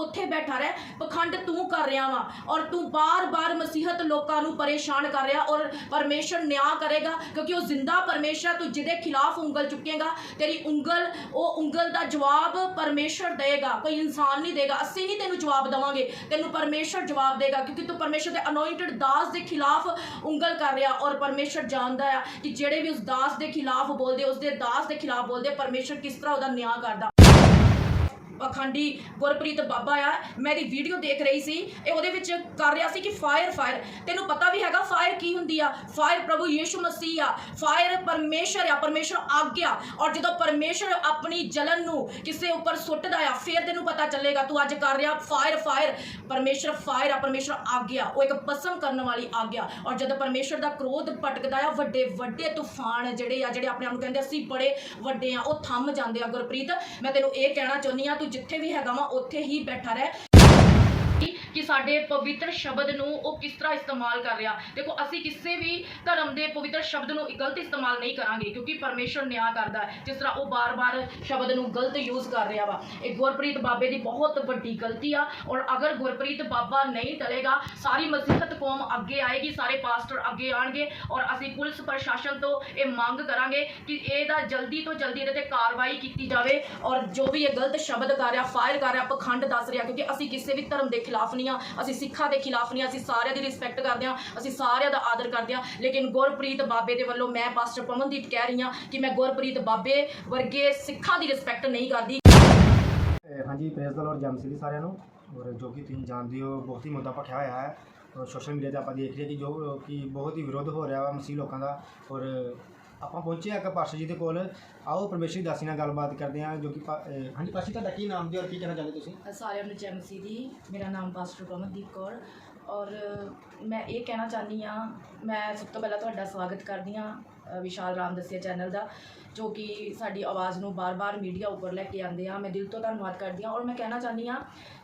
ਉੱਥੇ ਬੈਠਾ ਰਹਿ। ਪਖੰਡ ਤੂੰ ਕਰ ਰਿਹਾ ਵਾ ਔਰ ਤੂੰ ਬਾਰ-ਬਾਰ ਮਸੀਹਤ ਲੋਕਾਂ ਨੂੰ ਪਰੇਸ਼ਾਨ ਕਰ ਰਿਹਾ ਔਰ ਪਰਮੇਸ਼ਰ ਨਿਆਂ ਕਰੇਗਾ ਕਿਉਂਕਿ ਉਹ ਜ਼ਿੰਦਾ ਪਰਮੇਸ਼ਰ ਤੂੰ ਜਿਹਦੇ ਖਿਲਾਫ ਉਂਗਲ ਚੁੱਕੇਗਾ, ਤੇਰੀ ਉਂਗਲ, ਉਹ ਉਂਗਲ ਦਾ ਜਵਾਬ ਪਰਮੇਸ਼ਰ ਦੇਗਾ। ਕੋਈ ਇਨਸਾਨ ਨਹੀਂ ਦੇਗਾ। ਅਸੀਂ ਨਹੀਂ ਤੈਨੂੰ ਜਵਾਬ ਦੇਵਾਂਗੇ। ਤੈਨੂੰ ਪਰਮੇਸ਼ਰ ਜਵਾਬ ਦੇਗਾ ਕਿਉਂਕਿ ਤੂੰ ਪਰਮੇਸ਼ਰ ਦੇ ਅਨੋਇੰਟਡ ਦਾਸ ਦੇ ਖਿਲਾਫ ਉਂਗਲ ਕਰ ਰਿਹਾ ਔਰ ਪਰਮੇਸ਼ਰ ਜਾਣਦਾ ਆ ਕਿ ਜਿਹੜੇ ਵੀ ਉਸ ਦਾਸ ਦੇ ਖਿਲਾਫ ਬੋਲਦੇ, ਉਸ ਦੇ ਦਾਸ ਦੇ ਖਿਲਾਫ ਬੋਲਦੇ, ਪਰਮੇਸ਼ਰ ਕਿਸ ਤਰ੍ਹਾਂ ਉਹਦਾ ਨਿਆਂ ਕਰਦਾ। ਅਖੰਡੀ ਗੁਰਪ੍ਰੀਤ ਬਾਬਾ ਆ, ਮੈਂ ਇਹਦੀ ਵੀਡੀਓ ਦੇਖ ਰਹੀ ਸੀ। ਇਹ ਉਹਦੇ ਵਿੱਚ ਕਰ ਰਿਹਾ ਸੀ ਕਿ ਫਾਇਰ ਫਾਇਰ ਤੈਨੂੰ ਪਤਾ ਵੀ ਹੈਗਾ ਫਾਇਰ ਕੀ ਹੁੰਦੀ ਆ? ਫਾਇਰ ਪ੍ਰਭੂ ਯੀਸ਼ੂ ਮਸੀਹ ਆ। ਫਾਇਰ ਪਰਮੇਸ਼ਰ ਆ, ਪਰਮੇਸ਼ਰ ਆਗਿਆ। ਔਰ ਜਦੋਂ ਪਰਮੇਸ਼ਰ ਆਪਣੀ ਜਲਨ ਨੂੰ ਕਿਸੇ ਉੱਪਰ ਸੁੱਟਦਾ ਆ, ਫਿਰ ਤੈਨੂੰ ਪਤਾ ਚੱਲੇਗਾ, ਤੂੰ ਅੱਜ ਕਰ ਰਿਹਾ ਫਾਇਰ ਫਾਇਰ ਪਰਮੇਸ਼ਰ ਫਾਇਰ ਆ, ਪਰਮੇਸ਼ਰ ਆਗਿਆ। ਉਹ ਇੱਕ ਪਸਮ ਕਰਨ ਵਾਲੀ ਆਗਿਆ। ਔਰ ਜਦੋਂ ਪਰਮੇਸ਼ਰ ਦਾ ਕ੍ਰੋਧ ਭਟਕਦਾ ਆ, ਵੱਡੇ ਵੱਡੇ ਤੂਫਾਨ ਜਿਹੜੇ ਆ, ਜਿਹੜੇ ਆਪਣੇ ਆਪ ਨੂੰ ਕਹਿੰਦੇ ਅਸੀਂ ਬੜੇ ਵੱਡੇ ਆ, ਉਹ ਥੰਮ ਜਾਂਦੇ ਆ ਗੁਰਪ੍ਰੀਤ। ਮੈਂ ਤੈਨੂੰ ਇਹ ਕਹਿਣਾ ਚਾਹੁੰਦੀ ਆ, ਤੂੰ ਜਿੱਥੇ ਵੀ ਹੈਗਾ ਵਾ ਉੱਥੇ ਹੀ ਬੈਠਾ ਰਹਿ। ਕਿ ਸਾਡੇ ਪਵਿੱਤਰ ਸ਼ਬਦ ਨੂੰ ਉਹ ਕਿਸ ਤਰ੍ਹਾਂ ਇਸਤੇਮਾਲ ਕਰ ਰਿਹਾ। ਦੇਖੋ, ਅਸੀਂ ਕਿਸੇ ਵੀ ਧਰਮ ਦੇ ਪਵਿੱਤਰ ਸ਼ਬਦ ਨੂੰ ਗਲਤ ਇਸਤੇਮਾਲ ਨਹੀਂ ਕਰਾਂਗੇ, ਕਿਉਂਕਿ ਪਰਮੇਸ਼ਰ ਨਿਆਂ ਕਰਦਾ ਹੈ, ਜਿਸ ਤਰ੍ਹਾਂ ਉਹ ਬਾਰ-ਬਾਰ ਸ਼ਬਦ ਨੂੰ ਗਲਤ ਯੂਜ਼ ਕਰ ਰਿਹਾ ਵਾ। ਇਹ ਗੁਰਪ੍ਰੀਤ ਬਾਬੇ ਦੀ ਬਹੁਤ ਵੱਡੀ ਗਲਤੀ ਆ, ਔਰ ਅਗਰ ਗੁਰਪ੍ਰੀਤ ਬਾਬਾ ਨਹੀਂ ਟਲੇਗਾ, ਸਾਰੀ ਮਸੀਹਤ ਕੌਮ ਅੱਗੇ ਆਏਗੀ, ਸਾਰੇ ਪਾਸਟਰ ਅੱਗੇ ਆਣਗੇ, ਔਰ ਅਸੀਂ ਪੁਲਿਸ ਪ੍ਰਸ਼ਾਸਨ ਤੋਂ ਇਹ ਮੰਗ ਕਰਾਂਗੇ ਕਿ ਇਹਦਾ ਜਲਦੀ ਤੋਂ ਜਲਦੀ ਇਹਦੇ ਤੇ ਕਾਰਵਾਈ ਕੀਤੀ ਜਾਵੇ, ਔਰ ਜੋ ਵੀ ਇਹ ਗਲਤ ਸ਼ਬਦ ਕਰ ਰਿਹਾ ਫਾਇਰ ਕਰ ਰਿਹਾ, ਪਖੰਡ ਦੱਸ ਰਿਹਾ, ਕਿਉਂਕਿ ਅਸੀਂ ਕਿਸੇ ਵੀ ਧਰਮ ਦੇ ਖਿਲਾਫ ਨਹੀਂ ਆ, ਅਸੀਂ ਸਿੱਖਾਂ ਦੇ ਖਿਲਾਫ ਨਹੀਂ, ਅਸੀਂ ਸਾਰਿਆਂ ਦੀ ਰਿਸਪੈਕਟ ਕਰਦੇ ਹਾਂ ਅਸੀਂ ਸਾਰਿਆਂ ਦਾ ਆਦਰ ਕਰਦੇ ਹਾਂ ਲੇਕਿਨ ਗੁਰਪ੍ਰੀਤ ਬਾਬੇ ਦੇ ਵੱਲੋਂ ਮੈਂ ਪਾਸਟਰ ਪਵਨਦੀਪ ਕਹਿ ਰਹੀ ਹਾਂ ਕਿ ਮੈਂ ਗੁਰਪ੍ਰੀਤ ਬਾਬੇ ਵਰਗੇ ਸਿੱਖਾਂ ਦੀ ਰਿਸਪੈਕਟ ਨਹੀਂ ਕਰਦੀ। ਹਾਂਜੀ ਪ੍ਰੇਸ ਦਾ ਲਾਰਡ ਜਮਸੀ ਸਾਰਿਆਂ ਨੂੰ, ਔਰ ਜੋ ਕਿ ਤੁਸੀਂ ਜਾਣਦੇ ਹੋ, ਬਹੁਤ ਹੀ ਮੁੱਦਾ ਭਖਿਆ ਹੋਇਆ ਹੈ। ਸੋਸ਼ਲ ਮੀਡੀਆ ਤੇ ਆਪਾਂ ਦੇਖ ਰਹੇ ਕਿ ਜੋ, ਕਿ ਬਹੁਤ ਹੀ ਵਿਰੋਧ ਹੋ ਰਿਹਾ ਵਾ ਮਸੀਹ ਲੋਕਾਂ ਦਾ, ਔਰ ਆਪਾਂ ਪਹੁੰਚੇ ਆ ਇੱਕ ਪਾਸ਼ਾ ਜੀ ਦੇ ਕੋਲ। ਆਓ, ਪਰਮੇਸ਼ਰ ਦਾਸੀ ਨਾਲ ਗੱਲਬਾਤ ਕਰਦੇ ਹਾਂ, ਜੋ ਕਿ ਪਾ- ਇਹ ਹਾਂਜੀ ਪਾਸ਼ਾ ਤੁਹਾਡਾ ਕੀ ਨਾਮ ਜੀ ਔਰ ਕੀ ਕਹਿਣਾ ਚਾਹੁੰਦੇ ਤੁਸੀਂ? ਸਾਰਿਆਂ ਨੂੰ ਜੈ ਮਸੀਹ ਦੀ ਮੇਰਾ ਨਾਮ ਪਾਸਟਰ ਪਵਨਦੀਪ ਕੌਰ ਔਰ ਮੈਂ ਇਹ ਕਹਿਣਾ ਚਾਹਨੀ ਆ ਮੈਂ ਸਭ ਤੋਂ ਪਹਿਲਾਂ ਤੁਹਾਡਾ ਸਵਾਗਤ ਕਰਦੀ ਆ ਵਿਸ਼ਾਲ ਰਾਮ ਦਸਿਆ ਚੈਨਲ ਦਾ, ਜੋ ਕਿ ਸਾਡੀ ਆਵਾਜ਼ ਨੂੰ ਬਾਰ-ਬਾਰ ਮੀਡੀਆ ਉੱਪਰ ਲੈ ਕੇ ਆਉਂਦੇ ਆ। ਮੈਂ ਦਿਲ ਤੋਂ ਧੰਨਵਾਦ ਕਰਦੀ ਆ ਔਰ ਮੈਂ ਕਹਿਣਾ ਚਾਹਨੀ ਆ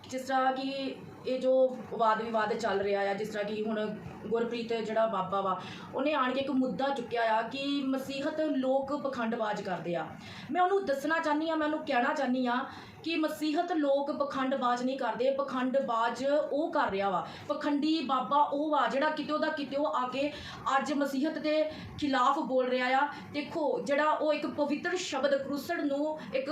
ਜਿਸ ਤਰ੍ਹਾਂ ਕਿ ਇਹ ਜੋ ਵਾਦ ਵਿਵਾਦ ਚੱਲ ਰਿਹਾ ਆ, ਜਿਸ ਤਰ੍ਹਾਂ ਕਿ ਹੁਣ ਗੁਰਪ੍ਰੀਤ ਜਿਹੜਾ ਬਾਬਾ ਵਾ, ਉਹਨੇ ਆਣ ਕੇ ਇੱਕ ਮੁੱਦਾ ਚੁੱਕਿਆ ਆ ਕਿ ਮਸੀਹਤ ਲੋਕ ਪਖੰਡਬਾਜ਼ ਕਰਦੇ ਆ। ਮੈਂ ਉਹਨੂੰ ਦੱਸਣਾ ਚਾਹਨੀ ਆ ਮੈਂ ਉਹਨੂੰ ਕਹਿਣਾ ਚਾਹਨੀ ਆ ਕਿ ਮਸੀਹਤ ਲੋਕ ਪਖੰਡਬਾਜ਼ ਨਹੀਂ ਕਰਦੇ, ਪਖੰਡਬਾਜ਼ ਉਹ ਕਰ ਰਿਹਾ ਵਾ, ਪਖੰਡੀ ਬਾਬਾ ਉਹ ਉਹ ਆ, ਜਿਹੜਾ ਕਿਤੇ ਦਾ ਕਿਤੇ ਉਹ ਆ ਕੇ ਅੱਜ ਮਸੀਹਤ ਦੇ ਖਿਲਾਫ ਬੋਲ ਰਿਹਾ ਆ। ਦੇਖੋ, ਜਿਹੜਾ ਉਹ ਇੱਕ ਪਵਿੱਤਰ ਸ਼ਬਦ ਕਰੂਸੜ ਨੂੰ ਇੱਕ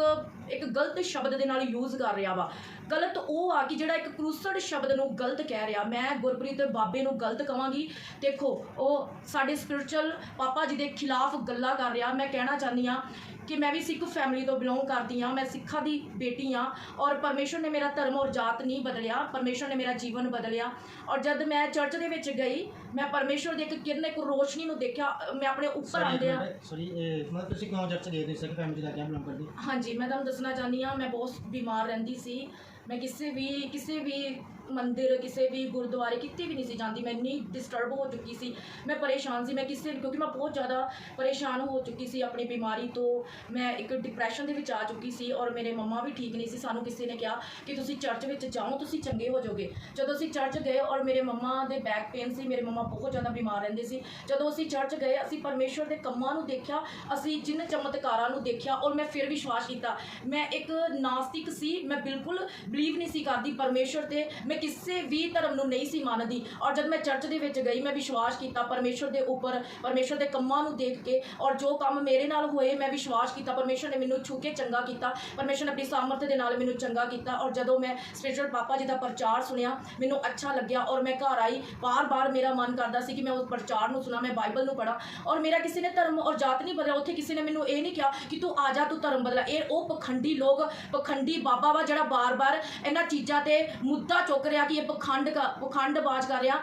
ਇੱਕ ਗਲਤ ਸ਼ਬਦ ਦੇ ਨਾਲ ਯੂਜ਼ ਕਰ ਰਿਹਾ ਵਾ। ਗਲਤ ਉਹ ਆ ਕਿ ਜਿਹੜਾ ਇੱਕ ਕਰੂਸੜ ਸ਼ਬਦ ਨੂੰ ਗਲਤ ਕਹਿ ਰਿਹਾ। ਮੈਂ ਗੁਰਪ੍ਰੀਤ ਬਾਬੇ ਨੂੰ ਗਲਤ ਕਵਾਂਗੀ। ਦੇਖੋ, ਉਹ ਸਾਡੇ ਸਪਿਰਚੁਅਲ ਪਾਪਾ ਜੀ ਦੇ ਖਿਲਾਫ ਗੱਲਾਂ ਕਰ ਰਿਹਾ। ਮੈਂ ਕਹਿਣਾ ਚਾਹੁੰਦੀ ਆ ਕਿ ਮੈਂ ਵੀ ਸਿੱਖ ਫੈਮਿਲੀ ਤੋਂ ਬਿਲੋਂਗ ਕਰਦੀ ਹਾਂ। ਮੈਂ ਸਿੱਖਾਂ ਦੀ ਬੇਟੀ ਹਾਂ ਔਰ ਪਰਮੇਸ਼ਰ ਨੇ ਮੇਰਾ ਧਰਮ ਔਰ ਜਾਤ ਨਹੀਂ ਬਦਲਿਆ। ਪਰਮੇਸ਼ਰ ਨੇ ਮੇਰਾ ਜੀਵਨ ਬਦਲਿਆ। ਔਰ ਜਦ ਮੈਂ ਚਰਚ ਦੇ ਵਿੱਚ ਗਈ। ਮੈਂ ਪਰਮੇਸ਼ਰ ਦੀ ਇੱਕ ਕਿਰਨ ਇੱਕ ਰੋਸ਼ਨੀ ਨੂੰ ਦੇਖਿਆ ਮੈਂ ਆਪਣੇ ਉੱਪਰ ਆਉਂਦੇ ਆ। ਸੌਰੀ ਮਤਲਬ ਤੁਸੀਂ ਕਿਉਂ ਚਰਚ ਗਏ ਤੁਸੀਂ ਸਿੱਖ ਫੈਮਿਲੀ ਦਾ ਕਿਆ ਬਿਲੋਂਗ ਕਰਦੇ? ਹਾਂਜੀ ਮੈਂ ਤੁਹਾਨੂੰ ਦੱਸਣਾ ਚਾਹੁੰਦੀ ਹਾਂ ਮੈਂ ਬਹੁਤ ਬਿਮਾਰ ਰਹਿੰਦੀ ਸੀ। ਮੈਂ ਕਿਸੇ ਵੀ ਕਿਸੇ ਵੀ ਮੰਦਿਰ ਕਿਸੇ ਵੀ ਗੁਰਦੁਆਰੇ ਕਿਤੇ ਵੀ ਨਹੀਂ ਸੀ ਜਾਂਦੀ। ਮੈਂ ਇੰਨੀ ਡਿਸਟਰਬ ਹੋ ਚੁੱਕੀ ਸੀ। ਮੈਂ ਪਰੇਸ਼ਾਨ ਸੀ। ਮੈਂ ਕਿਸੇ ਕਿਉਂਕਿ ਮੈਂ ਬਹੁਤ ਜ਼ਿਆਦਾ ਪਰੇਸ਼ਾਨ ਹੋ ਚੁੱਕੀ ਸੀ ਆਪਣੀ ਬਿਮਾਰੀ ਤੋਂ। ਮੈਂ ਇੱਕ ਡਿਪਰੈਸ਼ਨ ਦੇ ਵਿੱਚ ਆ ਚੁੱਕੀ ਸੀ ਔਰ ਮੇਰੇ ਮੰਮਾ ਵੀ ਠੀਕ ਨਹੀਂ ਸੀ। ਸਾਨੂੰ ਕਿਸੇ ਨੇ ਕਿਹਾ ਕਿ ਤੁਸੀਂ ਚਰਚ ਵਿੱਚ ਜਾਓ ਤੁਸੀਂ ਚੰਗੇ ਹੋ ਜਾਓਗੇ। ਜਦੋਂ ਅਸੀਂ ਚਰਚ ਗਏ ਔਰ ਮੇਰੇ ਮੰਮਾ ਦੇ ਬੈਕ ਪੇਨ ਸੀ ਮੇਰੇ ਮੰਮਾ ਬਹੁਤ ਜ਼ਿਆਦਾ ਬਿਮਾਰ ਰਹਿੰਦੇ ਸੀ। ਜਦੋਂ ਅਸੀਂ ਚਰਚ ਗਏ, ਅਸੀਂ ਪਰਮੇਸ਼ਵਰ ਦੇ ਕੰਮਾਂ ਨੂੰ ਦੇਖਿਆ, ਅਸੀਂ ਜਿੰਨ ਚਮਤਕਾਰਾਂ ਨੂੰ ਦੇਖਿਆ, ਔਰ ਮੈਂ ਫਿਰ ਵਿਸ਼ਵਾਸ ਕੀਤਾ। ਮੈਂ ਇੱਕ ਨਾਸਤਿਕ ਸੀ, ਮੈਂ ਬਿਲਕੁਲ ਬਲੀਵ ਨਹੀਂ ਸੀ ਕਰਦੀ ਪਰਮੇਸ਼ਵਰ ਤੇ। ਮੈਂ ਕਿਸੇ ਵੀ ਧਰਮ ਨੂੰ ਨਹੀਂ ਸੀ ਮੰਨਦੀ। ਔਰ ਜਦ ਮੈਂ ਚਰਚ ਦੇ ਵਿੱਚ ਗਈ, ਮੈਂ ਵਿਸ਼ਵਾਸ ਕੀਤਾ ਪਰਮੇਸ਼ਵਰ ਦੇ ਉੱਪਰ, ਪਰਮੇਸ਼ਵਰ ਦੇ ਕੰਮਾਂ ਨੂੰ ਦੇਖ ਕੇ। ਔਰ ਜੋ ਕੰਮ ਮੇਰੇ ਨਾਲ ਹੋਏ, ਮੈਂ ਵਿਸ਼ਵਾਸ ਕੀਤਾ, ਪਰਮੇਸ਼ਵਰ ਨੇ ਮੈਨੂੰ ਛੂ ਕੇ ਚੰਗਾ ਕੀਤਾ। ਪਰਮੇਸ਼ਵਰ ਨੇ ਆਪਣੀ ਸਾਮਰਥ ਦੇ ਨਾਲ ਮੈਨੂੰ ਚੰਗਾ ਕੀਤਾ। ਔਰ ਜਦੋਂ ਮੈਂ ਸਪਿਰਚੁਅਲ ਪਾਪਾ ਜੀ ਦਾ ਪ੍ਰਚਾਰ ਸੁਣਿਆ, ਮੈਨੂੰ ਅੱਛਾ ਲੱਗਿਆ। ਔਰ ਮੈਂ ਘਰ ਆਈ ਬਾਰ-ਬਾਰ ਮੇਰਾ ਮਨ ਕਰਦਾ ਸੀ ਕਿ ਮੈਂ ਉਸ ਪ੍ਰਚਾਰ ਨੂੰ ਸੁਣਾ ਮੈਂ ਬਾਈਬਲ ਨੂੰ ਪੜਾਂ ਔਰ ਮੇਰਾ ਕਿਸੇ ਨੇ ਧਰਮ ਔਰ ਜਾਤ ਨਹੀਂ ਬਦਲਿਆ ਉੱਥੇ ਕਿਸੇ ਨੇ ਮੈਨੂੰ ਇਹ ਨਹੀਂ ਕਿਹਾ ਕਿ ਤੂੰ ਆ ਜਾ ਤੂੰ ਧਰਮ ਬਦਲਾ। ਇਹ ਉਹ ਪਖੰਡੀ ਲੋਕ ਪਖੰਡੀ ਬਾਬਾ ਵਾ ਜਿਹੜਾ ਬਾਰ-ਬਾਰ ਇਹਨਾਂ ਚੀਜ਼ਾਂ ਤੇ ਮੁੱਦਾ ਚੁੱਕ ਰਿਹਾ ਕਿ ਇਹ ਪਖੰਡ ਪਖੰਡਬਾਜ਼ ਕਰ ਰਿਹਾ।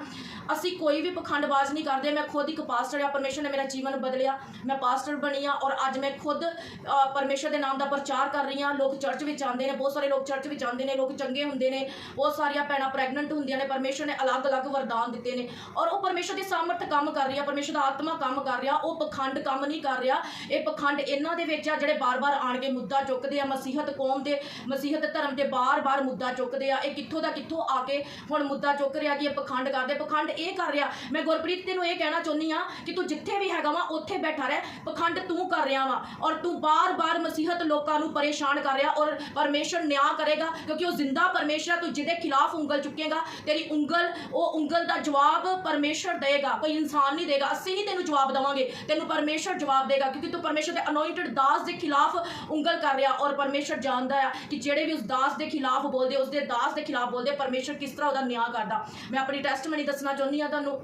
ਅਸੀਂ ਕੋਈ ਵੀ ਪਖੰਡਬਾਜ਼ ਨਹੀਂ ਕਰਦੇ। ਮੈਂ ਖੁਦ ਇੱਕ ਪਾਸਟਰ ਆ ਪਰਮੇਸ਼ਰ ਨੇ ਮੇਰਾ ਜੀਵਨ ਬਦਲਿਆ। ਮੈਂ ਪਾਸਟਰ ਬਣੀ ਆ ਔਰ ਅੱਜ ਮੈਂ ਖੁਦ ਅ, ਪਰਮੇਸ਼ਰ ਦੇ ਨਾਮ ਦਾ ਪ੍ਰਚਾਰ ਕਰ ਰਹੀ ਹਾਂ। ਲੋਕ ਚਰਚ ਵਿੱਚ ਆਉਂਦੇ ਨੇ ਬਹੁਤ ਸਾਰੇ ਲੋਕ ਚਰਚ ਵਿੱਚ ਆਉਂਦੇ ਨੇ ਲੋਕ ਚੰਗੇ ਹੁੰਦੇ ਨੇ ਬਹੁਤ ਸਾਰੀਆਂ ਭੈਣਾਂ ਪ੍ਰੈਗਨੈਂਟ ਹੁੰਦੀਆਂ ਨੇ ਪਰਮੇਸ਼ਰ ਨੇ ਅਲੱਗ-ਅਲੱਗ ਵਰਦਾਨ ਦਿੱਤੇ ਨੇ। ਔਰ ਉਹ ਉਹ ਪਰਮੇਸ਼ਰ ਦੀ ਸਾਮਰਥ ਕੰਮ ਕਰ ਰਹੀ ਆ ਪਰਮੇਸ਼ਰ ਦਾ ਆਤਮਾ ਕੰਮ ਕਰ ਰਿਹਾ, ਉਹ ਪਖੰਡ ਕੰਮ ਨਹੀਂ ਕਰ ਰਿਹਾ। ਇਹ ਪਖੰਡ ਇਹਨਾਂ ਦੇ ਵਿੱਚ ਆ ਜਿਹੜੇ ਬਾਰ-ਬਾਰ ਆਣ ਕੇ ਮੁੱਦਾ ਚੁੱਕਦੇ ਆ, ਮਸੀਹਤ ਕੌਮ ਦੇ, ਮਸੀਹਤ ਧਰਮ ਦੇ ਬਾਰ-ਬਾਰ ਮੁੱਦਾ ਚੁੱਕਦੇ ਆ। ਇਹ ਕਿੱਥੋਂ ਦਾ ਕਿੱਥੋਂ ਆ ਕੇ ਹੁਣ ਮੁੱਦਾ ਚੁੱਕ ਰਿਹਾ ਕਿ ਇਹ ਪਖੰਡ ਕਰਦੇ, ਪਖੰਡ ਇਹ ਕਰ ਰਿਹਾ। ਮੈਂ ਗੁਰਪ੍ਰੀਤ, ਤੈਨੂੰ ਇਹ ਕਹਿਣਾ ਚਾਹੁੰਦੀ ਆ ਕਿ ਤੂੰ ਜਿੱਥੇ ਵੀ ਹੈਗਾ ਵਾ, ਉੱਥੇ ਬੈਠਾ ਰਹਿ। ਪਖੰਡ ਤੂੰ ਕਰ ਰਿਹਾ ਵਾ ਔਰ ਤੂੰ ਬਾਰ-ਬਾਰ ਮਸੀਹਤ ਲੋਕਾਂ ਨੂੰ ਪਰੇਸ਼ਾਨ ਕਰ ਰਿਹਾ ਔਰ ਪਰਮੇਸ਼ਰ ਨਿਆਂ ਕਰੇਗਾ ਕਿਉਂਕਿ ਉਹ ਜ਼ਿੰਦਾ ਪਰਮੇਸ਼ਰ ਤੂੰ ਜਿਹਦੇ ਖਿਲਾਫ ਉਂਗਲ ਚੁੱਕੇਗਾ, ਤੇਰੀ ਉਂਗਲ, ਉਹ ਉਂਗਲ ਦਾ ਜਵਾਬ ਪਰਮੇਸ਼ਰ ਦੇਗਾ, ਕੋਈ ਇਨਸਾਨ ਨਹੀਂ ਦੇਗਾ, ਅਸੀਂ ਨਹੀਂ ਤੈਨੂੰ ਜਵਾਬ ਦੇਵਾਂਗੇ, ਤੈਨੂੰ ਪਰਮੇਸ਼ਰ ਜਵਾਬ ਦੇਗਾ, ਕਿਉਂਕਿ ਤੂੰ ਪਰਮੇਸ਼ਰ ਦੇ ਅਨੋਇੰਟਡ ਦਾਸ ਦੇ ਖਿਲਾਫ ਉਂਗਲ ਕਰ ਰਿਹਾ ਔਰ ਪਰਮੇਸ਼ਰ ਜਾਣਦਾ ਆ ਕਿ ਜਿਹੜੇ ਵੀ ਉਸ ਦਾਸ ਦੇ ਖਿਲਾਫ ਬੋਲਦੇ ਉਸ ਦੇ ਦਾਸ ਦੇ ਖਿਲਾਫ ਬੋਲਦੇ, ਪਰਮੇਸ਼ਰ ਕਿਸ ਤਰ੍ਹਾਂ ਉਹਦਾ ਨਿਆਂ ਕਰਦਾ। ਮੈਂ ਆਪਣੀ ਟੈਸਟਮਨੀ ਦੱਸਣਾ ਚਾਹੁੰਦੀ ਆ ਤੁਹਾਨੂੰ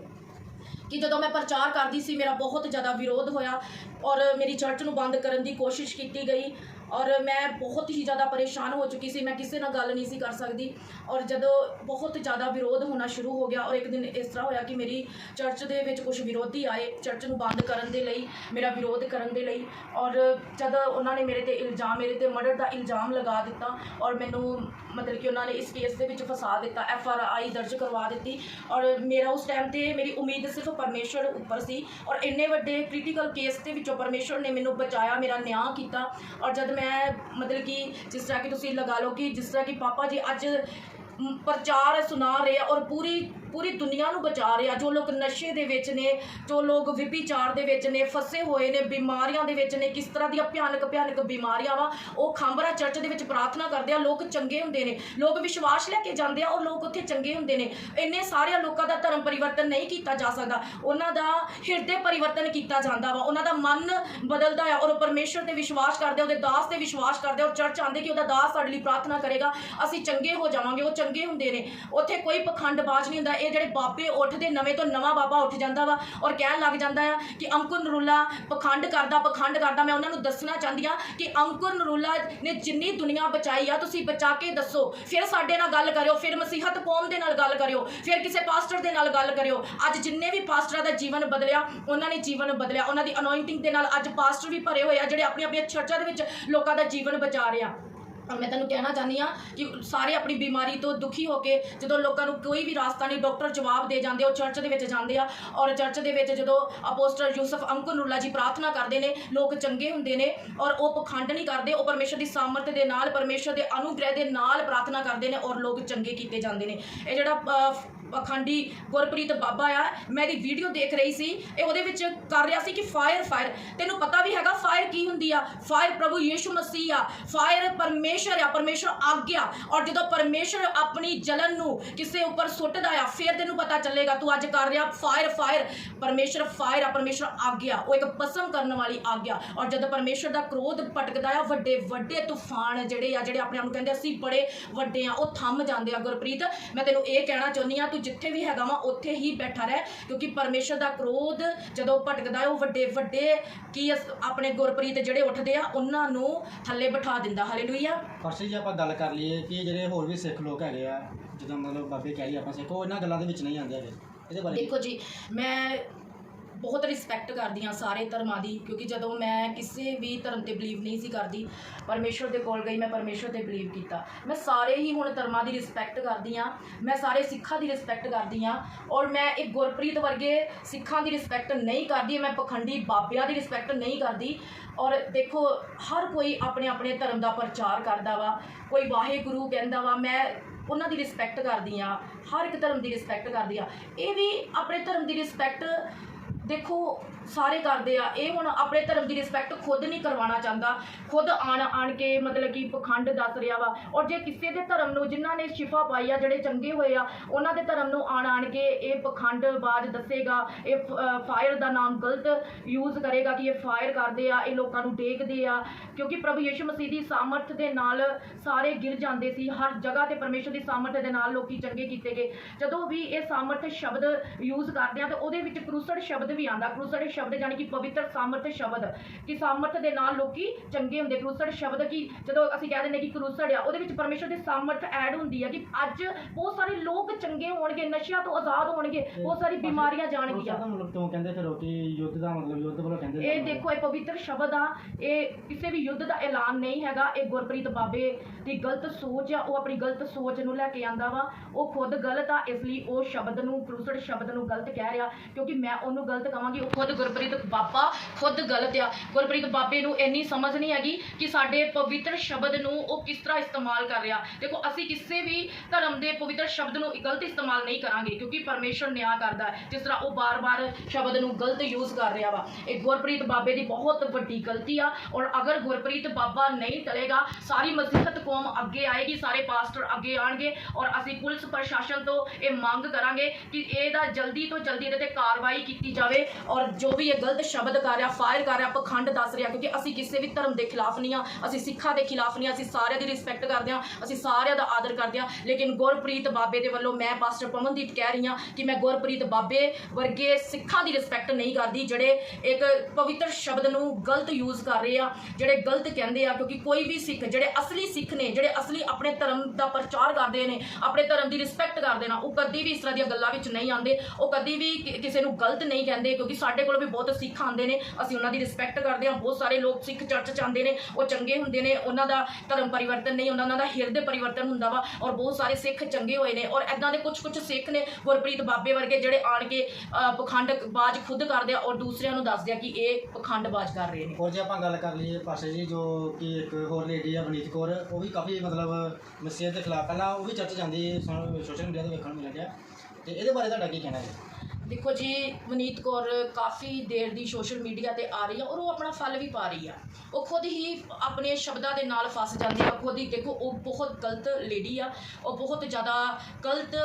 ਕਿ ਜਦੋਂ ਮੈਂ ਪ੍ਰਚਾਰ ਕਰਦੀ ਸੀ, ਮੇਰਾ ਬਹੁਤ ਜ਼ਿਆਦਾ ਵਿਰੋਧ ਹੋਇਆ ਔਰ ਮੇਰੀ ਚਰਚ ਨੂੰ ਬੰਦ ਕਰਨ ਦੀ ਕੋਸ਼ਿਸ਼ ਕੀਤੀ ਗਈ। ਔਰ ਮੈਂ ਬਹੁਤ ਹੀ ਜ਼ਿਆਦਾ ਪਰੇਸ਼ਾਨ ਹੋ ਚੁੱਕੀ ਸੀ, ਮੈਂ ਕਿਸੇ ਨਾਲ ਗੱਲ ਨਹੀਂ ਸੀ ਕਰ ਸਕਦੀ। ਔਰ ਜਦੋਂ ਬਹੁਤ ਜ਼ਿਆਦਾ ਵਿਰੋਧ ਹੋਣਾ ਸ਼ੁਰੂ ਹੋ ਗਿਆ ਔਰ ਇੱਕ ਦਿਨ ਇਸ ਤਰ੍ਹਾਂ ਹੋਇਆ ਕਿ ਮੇਰੀ ਚਰਚ ਦੇ ਵਿੱਚ ਕੁਝ ਵਿਰੋਧੀ ਆਏ ਚਰਚ ਨੂੰ ਬੰਦ ਕਰਨ ਦੇ ਲਈ, ਮੇਰਾ ਵਿਰੋਧ ਕਰਨ ਦੇ ਲਈ। ਔਰ ਜਦ ਉਹਨਾਂ ਨੇ ਮੇਰੇ ਤੇ ਇਲਜ਼ਾਮ, ਮੇਰੇ ਤੇ ਮਰਡਰ ਦਾ ਇਲਜ਼ਾਮ ਲਗਾ ਦਿੱਤਾ ਔਰ ਮੈਨੂੰ ਮਤਲਬ ਕਿ ਉਹਨਾਂ ਨੇ ਇਸ ਕੇਸ ਦੇ ਵਿੱਚ ਫਸਾ ਦਿੱਤਾ, ਐਫ ਆਰ ਆਈ ਦਰਜ ਕਰਵਾ ਦਿੱਤੀ। ਔਰ ਮੇਰਾ ਉਸ ਟਾਈਮ ਤੇ ਮੇਰੀ ਉਮੀਦ ਸਿਰਫ ਪਰਮੇਸ਼ਰ ਉੱਪਰ ਸੀ ਔਰ ਇੰਨੇ ਵੱਡੇ ਕ੍ਰਿਟੀਕਲ ਕੇਸ ਦੇ ਵਿੱਚੋਂ ਪਰਮੇਸ਼ਰ ਨੇ ਮੈਨੂੰ ਬਚਾਇਆ, ਮੇਰਾ ਨਿਆਂ ਕੀਤਾ। ਔਰ ਜਦ ਮੈਂ ਮਤਲਬ ਕਿ ਜਿਸ ਤਰ੍ਹਾਂ ਕਿ ਤੁਸੀਂ ਲਗਾ ਲਓ ਕਿ ਜਿਸ ਤਰ੍ਹਾਂ ਕਿ ਪਾਪਾ ਜੀ ਅੱਜ ਪ੍ਰਚਾਰ ਸੁਣਾ ਰਹੇ ਆ ਔਰ ਪੂਰੀ ਪੂਰੀ ਦੁਨੀਆ ਨੂੰ ਬਚਾ ਰਿਹਾ। ਜੋ ਲੋਕ ਨਸ਼ੇ ਦੇ ਵਿੱਚ ਨੇ, ਜੋ ਲੋਕ ਵਿਭਿਚਾਰ ਦੇ ਵਿੱਚ ਨੇ, ਫਸੇ ਹੋਏ ਨੇ, ਬਿਮਾਰੀਆਂ ਦੇ ਵਿੱਚ ਨੇ, ਕਿਸ ਤਰ੍ਹਾਂ ਦੀਆਂ ਭਿਆਨਕ ਭਿਆਨਕ ਬਿਮਾਰੀਆਂ ਵਾ, ਉਹ ਖਾਂਬਰਾ ਚਰਚ ਦੇ ਵਿੱਚ ਪ੍ਰਾਰਥਨਾ ਕਰਦੇ ਆ, ਲੋਕ ਚੰਗੇ ਹੁੰਦੇ ਨੇ, ਲੋਕ ਵਿਸ਼ਵਾਸ ਲੈ ਕੇ ਜਾਂਦੇ ਆ ਔਰ ਲੋਕ ਉੱਥੇ ਚੰਗੇ ਹੁੰਦੇ ਨੇ। ਇੰਨੇ ਸਾਰਿਆਂ ਲੋਕਾਂ ਦਾ ਧਰਮ ਪਰਿਵਰਤਨ ਨਹੀਂ ਕੀਤਾ ਜਾ ਸਕਦਾ। ਉਹਨਾਂ ਦਾ ਹਿਰਦੇ ਪਰਿਵਰਤਨ ਕੀਤਾ ਜਾਂਦਾ ਵਾ। ਉਹਨਾਂ ਦਾ ਮਨ ਬਦਲਦਾ ਆ ਔਰ ਉਹ ਪਰਮੇਸ਼ਰ ਤੇ ਵਿਸ਼ਵਾਸ ਕਰਦੇ ਆ, ਉਹਦੇ ਦਾਸ ਤੇ ਵਿਸ਼ਵਾਸ ਕਰਦੇ ਆ ਔਰ ਚਰਚ ਆਂਦੇ ਕਿ ਉਹਦਾ ਦਾਸ ਸਾਡੇ ਲਈ ਪ੍ਰਾਰਥਨਾ ਕਰੇਗਾ, ਅਸੀਂ ਚੰਗੇ ਹੋ ਜਾਵਾਂਗੇ, ਉਹ ਚੰਗੇ ਹੁੰਦੇ ਨੇ। ਉੱਥੇ ਕੋਈ ਪਖੰਡਬਾਜ਼ ਨਹੀਂ ਹੁੰਦਾ। ਇਹ ਜਿਹੜੇ ਬਾਬੇ ਉੱਠਦੇ ਨਵੇਂ ਤੋਂ ਨਵਾਂ ਬਾਬਾ ਉੱਠ ਜਾਂਦਾ ਵਾ ਔਰ ਕਹਿਣ ਲੱਗ ਜਾਂਦਾ ਆ ਕਿ ਅੰਕੁਰ ਨਰੂਲਾ ਪਖੰਡ ਕਰਦਾ ਪਖੰਡ ਕਰਦਾ, ਮੈਂ ਉਹਨਾਂ ਨੂੰ ਦੱਸਣਾ ਚਾਹੁੰਦੀ ਆ ਕਿ ਅੰਕੁਰ ਨਰੂਲਾ ਨੇ ਜਿੰਨੀ ਦੁਨੀਆ ਬਚਾਈ ਆ, ਤੁਸੀਂ ਬਚਾ ਕੇ ਦੱਸੋ, ਫਿਰ ਸਾਡੇ ਨਾਲ ਗੱਲ ਕਰਿਓ, ਫਿਰ ਮਸੀਹਤ ਕੌਮ ਦੇ ਨਾਲ ਗੱਲ ਕਰਿਓ, ਫਿਰ ਕਿਸੇ ਪਾਸਟਰ ਦੇ ਨਾਲ ਗੱਲ ਕਰਿਓ। ਅੱਜ ਜਿੰਨੇ ਵੀ ਪਾਸਟਰਾਂ ਦਾ ਜੀਵਨ ਬਦਲਿਆ, ਉਹਨਾਂ ਨੇ ਜੀਵਨ ਬਦਲਿਆ। ਉਹਨਾਂ ਦੀ ਅਨੋਇੰਟਿੰਗ ਦੇ ਨਾਲ ਅੱਜ ਪਾਸਟਰ ਵੀ ਭਰੇ ਹੋਏ ਆ, ਜਿਹੜੇ ਆਪਣੀ ਆਪਣੀਆਂ ਚਰਚਾ ਦੇ ਵਿੱਚ ਲੋਕਾਂ ਦਾ ਜੀਵਨ ਬਚਾ ਰਹੇ ਆ। ਮੈਂ ਤੈਨੂੰ ਕਹਿਣਾ ਚਾਹੁੰਦੀ ਆ ਕਿ ਸਾਰੇ ਆਪਣੀ ਬਿਮਾਰੀ ਤੋਂ ਦੁਖੀ ਹੋ ਕੇ ਜਦੋਂ ਲੋਕਾਂ ਨੂੰ ਕੋਈ ਵੀ ਰਾਸਤਾ ਨਹੀਂ, ਡਾਕਟਰ ਜਵਾਬ ਦੇ ਜਾਂਦੇ ਉਹ ਚਰਚ ਦੇ ਵਿੱਚ ਜਾਂਦੇ ਆ ਔਰ ਚਰਚ ਦੇ ਵਿੱਚ ਜਦੋਂ ਅਪੋਸਟਲ ਯੂਸਫ ਅੰਕੁਰੁੱਲਾ ਜੀ ਪ੍ਰਾਰਥਨਾ ਕਰਦੇ ਨੇ, ਲੋਕ ਚੰਗੇ ਹੁੰਦੇ ਨੇ ਔਰ ਉਹ ਪਖੰਡ ਨਹੀਂ ਕਰਦੇ, ਉਹ ਪਰਮੇਸ਼ਰ ਦੀ ਸਾਮਰਥ ਦੇ ਨਾਲ, ਪਰਮੇਸ਼ਰ ਦੇ ਅਨੁਗ੍ਰਹਿ ਦੇ ਨਾਲ ਪ੍ਰਾਰਥਨਾ ਕਰਦੇ ਨੇ ਔਰ ਲੋਕ ਚੰਗੇ ਕੀਤੇ ਜਾਂਦੇ ਨੇ। ਇਹ ਜਿਹੜਾ ਅਖੰਡੀ ਗੁਰਪ੍ਰੀਤ ਬਾਬਾ ਆ, ਮੈਂ ਇਹਦੀ ਵੀਡੀਓ ਦੇਖ ਰਹੀ ਸੀ। ਇਹ ਉਹਦੇ ਵਿੱਚ ਕਰ ਰਿਹਾ ਸੀ ਕਿ ਫਾਇਰ ਫਾਇਰ ਤੈਨੂੰ ਪਤਾ ਵੀ ਹੈਗਾ ਫਾਇਰ ਕੀ ਹੁੰਦੀ ਆ? ਫਾਇਰ ਪ੍ਰਭੂ ਯੀਸ਼ੂ ਮਸੀਹ ਆ। ਫਾਇਰ ਪਰਮੇਸ਼ਰ ਆ, ਪਰਮੇਸ਼ਰ ਆਗਿਆ ਔਰ ਜਦੋਂ ਪਰਮੇਸ਼ਰ ਆਪਣੀ ਜਲਨ ਨੂੰ ਕਿਸੇ ਉੱਪਰ ਸੁੱਟਦਾ ਆ, ਫਿਰ ਤੈਨੂੰ ਪਤਾ ਚੱਲੇਗਾ, ਤੂੰ ਅੱਜ ਕਰ ਰਿਹਾ ਫਾਇਰ ਫਾਇਰ ਪਰਮੇਸ਼ਰ ਫਾਇਰ ਆ, ਪਰਮੇਸ਼ਰ ਆਗਿਆ ਉਹ ਇੱਕ ਪਸਮ ਕਰਨ ਵਾਲੀ ਆਗਿਆ ਔਰ ਜਦੋਂ ਪਰਮੇਸ਼ਰ ਦਾ ਕ੍ਰੋਧ ਭਟਕਦਾ ਆ, ਵੱਡੇ ਵੱਡੇ ਤੂਫਾਨ ਜਿਹੜੇ ਆ, ਜਿਹੜੇ ਆਪਣੇ ਆਪ ਨੂੰ ਕਹਿੰਦੇ ਅਸੀਂ ਬੜੇ ਵੱਡੇ ਆ, ਉਹ ਥੰਮ ਜਾਂਦੇ ਆ ਗੁਰਪ੍ਰੀਤ। ਮੈਂ ਤੈਨੂੰ ਇਹ ਕਹਿਣਾ ਚਾਹੁੰਦੀ ਆ ਤੂੰ ਜਿੱਥੇ ਵੀ ਹੈਗਾ ਵਾ ਉੱਥੇ ਹੀ ਬੈਠਾ ਰਹਿ ਕਿਉਂਕਿ ਪਰਮੇਸ਼ਰ ਦਾ ਕ੍ਰੋਧ ਜਦੋਂ ਭਟਕਦਾ ਹੈ ਉਹ ਵੱਡੇ ਵੱਡੇ ਕੀ ਆਪਣੇ ਗੁਰਪ੍ਰੀਤ ਜਿਹੜੇ ਉੱਠਦੇ ਆ ਉਹਨਾਂ ਨੂੰ ਥੱਲੇ ਬਿਠਾ ਦਿੰਦਾ। ਹਾਲੇਲੂਇਆ ਫਰਸੀ ਜੇ ਆਪਾਂ ਗੱਲ ਕਰ ਲਈਏ ਕਿ ਜਿਹੜੇ ਹੋਰ ਵੀ ਸਿੱਖ ਲੋਕ ਹੈਗੇ ਆ ਜਦੋਂ ਮਤਲਬ ਬਾਬੇ ਕਹਿ ਲਈ ਆਪਾਂ ਸਿੱਖ ਉਹ ਇਹਨਾਂ ਗੱਲਾਂ ਦੇ ਵਿੱਚ ਨਹੀਂ ਆਉਂਦੇ ਹੈਗੇ। ਇਹਦੇ ਬਾਰੇ ਦੇਖੋ ਜੀ ਮੈਂ ਬਹੁਤ ਰਿਸਪੈਕਟ ਕਰਦੀ ਹਾਂ ਸਾਰੇ ਧਰਮਾਂ ਦੀ, ਕਿਉਂਕਿ ਜਦੋਂ ਮੈਂ ਕਿਸੇ ਵੀ ਧਰਮ ਤੇ ਬਲੀਵ ਨਹੀਂ ਸੀ ਕਰਦੀ ਪਰਮੇਸ਼ਰ ਦੇ ਕੋਲ ਗਈ, ਮੈਂ ਪਰਮੇਸ਼ਰ ਤੇ ਬਲੀਵ ਕੀਤਾ। ਮੈਂ ਸਾਰੇ ਹੀ ਹੁਣ ਧਰਮਾਂ ਦੀ ਰਿਸਪੈਕਟ ਕਰਦੀ ਹਾਂ, ਮੈਂ ਸਾਰੇ ਸਿੱਖਾਂ ਦੀ ਰਿਸਪੈਕਟ ਕਰਦੀ ਹਾਂ, ਔਰ ਮੈਂ ਇੱਕ ਗੁਰਪ੍ਰੀਤ ਵਰਗੇ ਸਿੱਖਾਂ ਦੀ ਰਿਸਪੈਕਟ ਨਹੀਂ ਕਰਦੀ, ਮੈਂ ਪਖੰਡੀ ਬਾਬਿਆਂ ਦੀ ਰਿਸਪੈਕਟ ਨਹੀਂ ਕਰਦੀ, ਔਰ ਦੇਖੋ, ਹਰ ਕੋਈ ਆਪਣੇ ਆਪਣੇ ਧਰਮ ਦਾ ਪ੍ਰਚਾਰ ਕਰਦਾ ਵਾ, ਕੋਈ ਵਾਹਿਗੁਰੂ ਕਹਿੰਦਾ ਵਾ, ਮੈਂ ਉਹਨਾਂ ਦੀ ਰਿਸਪੈਕਟ ਕਰਦੀ ਆ ਹਰ ਇੱਕ ਧਰਮ ਦੀ ਰਿਸਪੈਕਟ ਕਰਦੀ ਆ ਇਹ ਵੀ ਆਪਣੇ ਧਰਮ ਦੀ ਰਿਸਪੈਕਟ ਦੇਖੋ ਸਾਰੇ ਕਰਦੇ ਆ। ਇਹ ਹੁਣ ਆਪਣੇ ਧਰਮ ਦੀ ਰਿਸਪੈਕਟ ਖੁਦ ਨਹੀਂ ਕਰਵਾਉਣਾ ਚਾਹੁੰਦਾ। ਖੁਦ ਆਣ ਆਣ ਕੇ ਮਤਲਬ ਕਿ ਪਖੰਡ ਦੱਸ ਰਿਹਾ ਵਾ। ਔਰ ਜੇ ਕਿਸੇ ਦੇ ਧਰਮ ਨੂੰ ਜਿਨ੍ਹਾਂ ਨੇ ਸ਼ਿਫਾ ਪਾਈ ਆ, ਜਿਹੜੇ ਚੰਗੇ ਹੋਏ ਆ, ਉਹਨਾਂ ਦੇ ਧਰਮ ਨੂੰ ਆਣ ਆਣ ਕੇ ਇਹ ਪਖੰਡ ਬਾਜ਼ ਦੱਸੇਗਾ। ਇਹ ਫਾਇਰ ਦਾ ਨਾਮ ਗਲਤ ਯੂਜ਼ ਕਰੇਗਾ ਕਿ ਇਹ ਫਾਇਰ ਕਰਦੇ ਆ, ਇਹ ਲੋਕਾਂ ਨੂੰ ਡੇਕਦੇ ਆ। ਕਿਉਂਕਿ ਪ੍ਰਭੂ ਯਿਸੂ ਮਸੀਹ ਦੀ ਸਾਮਰਥ ਦੇ ਨਾਲ ਸਾਰੇ ਗਿਰ ਜਾਂਦੇ ਸੀ। ਹਰ ਜਗ੍ਹਾ ਤੇ ਪਰਮੇਸ਼ਰ ਦੀ ਸਾਮਰਥ ਦੇ ਨਾਲ ਲੋਕੀ ਚੰਗੇ ਕੀਤੇ ਗਏ। ਜਦੋਂ ਵੀ ਇਹ ਸਾਮਰਥ ਸ਼ਬਦ ਯੂਜ਼ ਕਰਦੇ ਆ, ਤੇ ਉਹਦੇ ਵਿੱਚ ਕਰੂਸੜ ਸ਼ਬਦ ਵੀ ਆਂਦਾ ਕਰੂਸੜ ਸ਼ਬਦ ਯਾਨੀ ਕਿ ਪਵਿੱਤਰ ਸਾਮਰਥ ਸ਼ਬਦ ਕਿ ਸਾਮਰਥ ਦੇ ਨਾਲ ਲੋਕੀ ਚੰਗੇ ਹੁੰਦੇ ਕਰੂਸੜ ਸ਼ਬਦ ਕਿ ਜਦੋਂ ਅਸੀਂ ਕਹਿ ਦਿੰਦੇ ਕਿ ਕਰੂਸੜ ਆ ਉਹਦੇ ਵਿੱਚ ਪਰਮੇਸ਼ਰ ਦੀ ਸਾਮਰਥ ਐਡ ਹੁੰਦੀ ਆ ਕਿ ਅੱਜ ਬਹੁਤ ਸਾਰੇ ਲੋਕ ਚੰਗੇ ਹੋਣਗੇ ਨਸ਼ਿਆਂ ਤੋਂ ਆਜ਼ਾਦ ਹੋਣਗੇ ਬਹੁਤ ਸਾਰੀ ਬਿਮਾਰੀਆਂ ਜਾਣਗੀਆਂ। ਮਤਲਬ ਕਿਉਂ ਕਹਿੰਦੇ ਫਿਰ ਉਹ ਕਿ ਯੁੱਧ ਦਾ ਮਤਲਬ ਯੁੱਧ ਵੱਲੋਂ ਕਹਿੰਦੇ ਇਹ ਦੇਖੋ ਇਹ ਪਵਿੱਤਰ ਸ਼ਬਦ ਆ ਇਹ ਕਿਸੇ ਵੀ ਯੁੱਧ ਦਾ ਐਲਾਨ ਨਹੀਂ ਹੈਗਾ ਇਹ ਗੁਰਪ੍ਰੀਤ ਬਾਬੇ ਦੀ ਗਲਤ ਸੋਚ ਆ ਉਹ ਆਪਣੀ ਗਲਤ ਸੋਚ ਨੂੰ ਲੈ ਕੇ ਆਂਦਾ ਵਾ ਉਹ ਖੁਦ ਗਲਤ ਆ ਇਸ ਲਈ ਉਹ ਸ਼ਬਦ ਨੂੰ ਕਰੂਸੜ ਸ਼ਬਦ ਨੂੰ ਗਲਤ ਕਹਿ ਰਿਹਾ ਕਿਉਂਕਿ ਮੈਂ ਉਹਨੂੰ ਗਲਤ ਕਵਾਂਗੀ ਉਹ ਖੁਦ ਗੁਰਪ੍ਰੀਤ ਬਾਬਾ ਖੁਦ ਗਲਤ ਆ। ਗੁਰਪ੍ਰੀਤ ਬਾਬੇ ਨੂੰ ਇੰਨੀ ਸਮਝ ਨਹੀਂ ਹੈਗੀ ਕਿ ਸਾਡੇ ਪਵਿੱਤਰ ਸ਼ਬਦ ਨੂੰ ਉਹ ਕਿਸ ਤਰ੍ਹਾਂ ਇਸਤੇਮਾਲ ਕਰ ਰਿਹਾ। ਦੇਖੋ, ਅਸੀਂ ਕਿਸੇ ਵੀ ਧਰਮ ਦੇ ਪਵਿੱਤਰ ਸ਼ਬਦ ਨੂੰ ਗਲਤ ਇਸਤੇਮਾਲ ਨਹੀਂ ਕਰਾਂਗੇ, ਕਿਉਂਕਿ ਪਰਮੇਸ਼ਰ ਨਿਆਂ ਕਰਦਾ ਜਿਸ ਤਰ੍ਹਾਂ ਉਹ ਬਾਰ-ਬਾਰ ਸ਼ਬਦ ਨੂੰ ਗਲਤ ਯੂਜ਼ ਕਰ ਰਿਹਾ ਵਾ। ਇਹ ਗੁਰਪ੍ਰੀਤ ਬਾਬੇ ਦੀ ਬਹੁਤ ਵੱਡੀ ਗਲਤੀ ਆ, ਔਰ ਅਗਰ ਗੁਰਪ੍ਰੀਤ ਬਾਬਾ ਨਹੀਂ ਟਲੇਗਾ ਸਾਰੀ ਮਸੀਹਤ ਕੌਮ ਅੱਗੇ ਆਏਗੀ, ਸਾਰੇ ਪਾਸਟਰ ਅੱਗੇ ਆਣਗੇ, ਔਰ ਅਸੀਂ ਪੁਲਿਸ ਪ੍ਰਸ਼ਾਸਨ ਤੋਂ ਇਹ ਮੰਗ ਕਰਾਂਗੇ ਕਿ ਇਹਦਾ ਜਲਦੀ ਤੋਂ ਜਲਦੀ ਇਹਦੇ ਤੇ ਕਾਰਵਾਈ ਕੀਤੀ ਜਾਵੇ, ਔਰ ਜੋ ਵੀ ਇਹ ਗਲਤ ਸ਼ਬਦ ਕਰ ਰਿਹਾ ਫਾਇਰ ਕਰ ਰਿਹਾ ਪਖੰਡ ਦੱਸ ਰਿਹਾ ਕਿਉਂਕਿ ਅਸੀਂ ਕਿਸੇ ਵੀ ਧਰਮ ਦੇ ਖਿਲਾਫ ਨਹੀਂ ਆ ਅਸੀਂ ਸਿੱਖਾਂ ਦੇ ਖਿਲਾਫ ਨਹੀਂ ਹਾਂ, ਅਸੀਂ ਸਾਰਿਆਂ ਦੀ ਰਿਸਪੈਕਟ ਕਰਦੇ ਹਾਂ ਅਸੀਂ ਸਾਰਿਆਂ ਦਾ ਆਦਰ ਕਰਦੇ ਹਾਂ। ਲੇਕਿਨ ਗੁਰਪ੍ਰੀਤ ਬਾਬੇ ਦੇ ਵੱਲੋਂ ਮੈਂ ਪਾਸਟਰ ਪਵਨਦੀਪ ਕਹਿ ਰਹੀ ਹਾਂ ਕਿ ਮੈਂ ਗੁਰਪ੍ਰੀਤ ਬਾਬੇ ਵਰਗੇ ਸਿੱਖਾਂ ਦੀ ਰਿਸਪੈਕਟ ਨਹੀਂ ਕਰਦੀ ਜਿਹੜੇ ਇੱਕ ਪਵਿੱਤਰ ਸ਼ਬਦ ਨੂੰ ਗਲਤ ਯੂਜ਼ ਕਰ ਰਹੇ ਆ ਜਿਹੜੇ ਗਲਤ ਕਹਿੰਦੇ ਆ ਕਿਉਂਕਿ ਕੋਈ ਵੀ ਸਿੱਖ ਜਿਹੜੇ ਅਸਲੀ ਸਿੱਖ ਨੇ ਜਿਹੜੇ ਅਸਲੀ ਆਪਣੇ ਧਰਮ ਦਾ ਪ੍ਰਚਾਰ ਕਰਦੇ ਨੇ ਆਪਣੇ ਧਰਮ ਦੀ ਰਿਸਪੈਕਟ ਕਰਦੇ ਨਾ ਉਹ ਕਦੀ ਵੀ ਇਸ ਤਰ੍ਹਾਂ ਦੀਆਂ ਗੱਲਾਂ ਵਿੱਚ ਨਹੀਂ ਆਉਂਦੇ ਉਹ ਕਦੀ ਵੀ ਕਿਸੇ ਨੂੰ ਗਲਤ ਨਹੀਂ ਕਹਿੰਦੇ ਕਿਉਂਕਿ ਸਾਡੇ ਕੋਲ ਵੀ ਬਹੁਤ ਸਿੱਖ ਆਉਂਦੇ ਨੇ, ਅਸੀਂ ਉਹਨਾਂ ਦੀ ਰਿਸਪੈਕਟ ਕਰਦੇ ਹਾਂ, ਬਹੁਤ ਸਾਰੇ ਲੋਕ ਸਿੱਖ ਚਰਚ ਚ ਆਉਂਦੇ ਨੇ, ਉਹ ਚੰਗੇ ਹੁੰਦੇ ਨੇ, ਉਹਨਾਂ ਦਾ ਧਰਮ ਪਰਿਵਰਤਨ ਨਹੀਂ ਹੁੰਦਾ ਉਹਨਾਂ ਦਾ ਹਿਰਦੇ ਪਰਿਵਰਤਨ ਹੁੰਦਾ ਵਾ, ਔਰ ਬਹੁਤ ਸਾਰੇ ਸਿੱਖ ਚੰਗੇ ਹੋਏ ਨੇ, ਔਰ ਐਦਾਂ ਦੇ ਕੁਝ ਕੁਝ ਸਿੱਖ ਨੇ, ਗੁਰਪ੍ਰੀਤ ਬਾਬੇ ਵਰਗੇ ਜਿਹੜੇ ਆਣ ਕੇ ਪਖੰਡ ਬਾਜ ਖੁਦ ਕਰਦੇ ਆ, ਔਰ ਦੂਸਰਿਆਂ ਨੂੰ ਦੱਸਦੇ ਆ ਕਿ ਇਹ ਪਖੰਡ ਬਾਜ ਕਰ ਰਹੇ ਨੇ। ਹੋਰ ਜੇ ਆਪਾਂ ਗੱਲ ਕਰ ਲਈਏ ਪਾਸੇ ਜੀ, ਜੋ ਕਿ ਇੱਕ ਹੋਰ ਲੇਡੀ ਆ ਬਨੀਤ ਕੌਰ, ਉਹ ਵੀ ਕਾਫੀ ਮਤਲਬ ਮਸੀਹਤ ਦੇ ਖਿਲਾਫ, ਪਹਿਲਾਂ ਉਹ ਵੀ ਚਰਚ ਜਾਂਦੀ ਸੋਸ਼ਲ ਮੀਡੀਆ ਤੇ ਵੇਖਣ ਨੂੰ ਮਿਲਿਆ ਗਿਆ। ਤੇ ਇਹਦੇ ਬਾਰੇ ਤੁਹਾਡਾ ਕੀ ਕਹਿਣਾ ਹੈ? ਦੇਖੋ ਜੀ, ਮਨੀਤ ਕੌਰ ਕਾਫੀ ਦੇਰ ਦੀ ਸੋਸ਼ਲ ਮੀਡੀਆ ਤੇ ਆ ਰਹੀ ਆ ਔਰ ਉਹ ਆਪਣਾ ਫਲ ਵੀ ਪਾ ਰਹੀ ਆ। ਉਹ ਖੁਦ ਹੀ ਆਪਣੇ ਸ਼ਬਦਾਂ ਦੇ ਨਾਲ ਫਸ ਜਾਂਦੀ ਆ, ਖੁਦ ਹੀ ਦੇਖੋ, ਉਹ ਬਹੁਤ ਗਲਤ ਲੇਡੀ ਆ, ਉਹ ਬਹੁਤ ਜ਼ਿਆਦਾ ਗਲਤ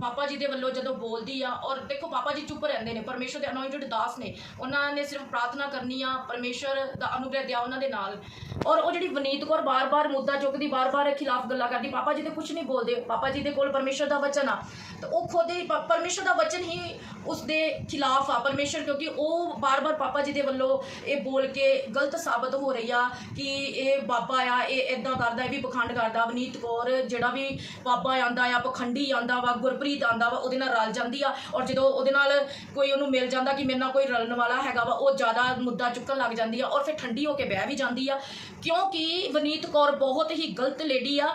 ਪਾਪਾ ਜੀ ਦੇ ਵੱਲੋਂ ਜਦੋਂ ਬੋਲਦੀ ਆ, ਔਰ ਦੇਖੋ ਪਾਪਾ ਜੀ ਚੁੱਪ ਰਹਿੰਦੇ ਨੇ, ਪਰਮੇਸ਼ਰ ਦੇ ਅਨੋਇੰਟਡ ਦਾਸ ਨੇ, ਉਹਨਾਂ ਨੇ ਸਿਰਫ ਪ੍ਰਾਰਥਨਾ ਕਰਨੀ ਆ, ਪਰਮੇਸ਼ਰ ਦਾ ਅਨੁਗ੍ਰਹਿ ਦਿਆ ਉਹਨਾਂ ਦੇ ਨਾਲ। ਔਰ ਉਹ ਜਿਹੜੀ ਵਨੀਤ ਕੌਰ ਬਾਰ-ਬਾਰ ਮੁੱਦਾ ਚੁੱਕਦੀ, ਬਾਰ-ਬਾਰ ਖਿਲਾਫ ਗੱਲਾਂ ਕਰਦੀ, ਪਾਪਾ ਜੀ ਤੇ ਕੁਝ ਨਹੀਂ ਬੋਲਦੇ, ਪਾਪਾ ਜੀ ਦੇ ਕੋਲ ਪਰਮੇਸ਼ਰ ਦਾ ਵਚਨ ਆ, ਤੇ ਉਹ ਖੁਦ ਹੀ, ਪ- ਪਰਮੇਸ਼ਰ ਦਾ ਵਚਨ ਹੀ ਉਸ ਦੇ ਖਿਲਾਫ ਆ ਪਰਮੇਸ਼ਰ, ਕਿਉਂਕਿ ਉਹ ਬਾਰ-ਬਾਰ ਪਾਪਾ ਜੀ ਦੇ ਵੱਲੋਂ ਇਹ ਬੋਲ ਕੇ ਗਲਤ ਸਾਬਤ ਹੋ ਰਹੀ ਆ ਕਿ ਇਹ ਬਾਬਾ ਆ, ਇਹ ਇਦਾਂ ਕਰਦਾ, ਇਹ ਵੀ ਪਖੰਡ ਕਰਦਾ। ਵਨੀਤ ਕੌਰ ਜਿਹੜਾ ਵੀ ਬਾਬਾ ਆਂਦਾ ਆ, ਪਖੰਡੀ ਆਂਦਾ ਵਾ, ਗੁਰਪ੍ਰੀਤ ਆਂਦਾ ਵਾ, ਉਹਦੇ ਨਾਲ ਰਲ ਜਾਂਦੀ ਆ। ਔਰ ਜਦੋਂ ਉਹਦੇ ਨਾਲ ਕੋਈ ਉਹਨੂੰ ਮਿਲ ਜਾਂਦਾ ਕਿ ਮੇਰੇ ਨਾਲ ਕੋਈ ਰਲਣ ਵਾਲਾ ਹੈਗਾ ਵਾ, ਉਹ ਜ਼ਿਆਦਾ ਮੁੱਦਾ ਚੁੱਕਣ ਲੱਗ ਜਾਂਦੀ ਆ ਔਰ ਫਿਰ ਠੰਡੀ ਹੋ ਕੇ ਬਹਿ ਵੀ ਜਾਂਦੀ ਆ। ਕਿਉਂਕਿ ਵਨੀਤ ਕੌਰ ਬਹੁਤ ਹੀ ਗਲਤ ਲੇਡੀ ਆ,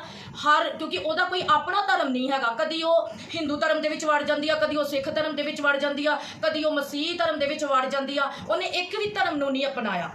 ਹਰ ਕਿਉਂਕਿ ਉਹਦਾ ਕੋਈ ਆਪਣਾ ਧਰਮ ਨਹੀਂ ਹੈਗਾ। ਕਦੀ ਉਹ ਹਿੰਦੂ ਧਰਮ ਦੇ ਵਿੱਚ ਵੜ ਜਾਂਦੀ ਆ, ਕਦੀ ਉਹ ਸਿੱਖ ਧਰਮ ਦੇ ਵਿੱਚ ਵੜ ਜਾਂਦੀ ਆ, ਕਦੀ ਉਹ ਮਸੀਹ ਧਰਮ ਦੇ ਵਿੱਚ ਵੜ ਜਾਂਦੀ ਆ, ਉਹਨੇ ਇੱਕ ਵੀ ਧਰਮ ਨੂੰ ਨਹੀਂ ਅਪਣਾਇਆ।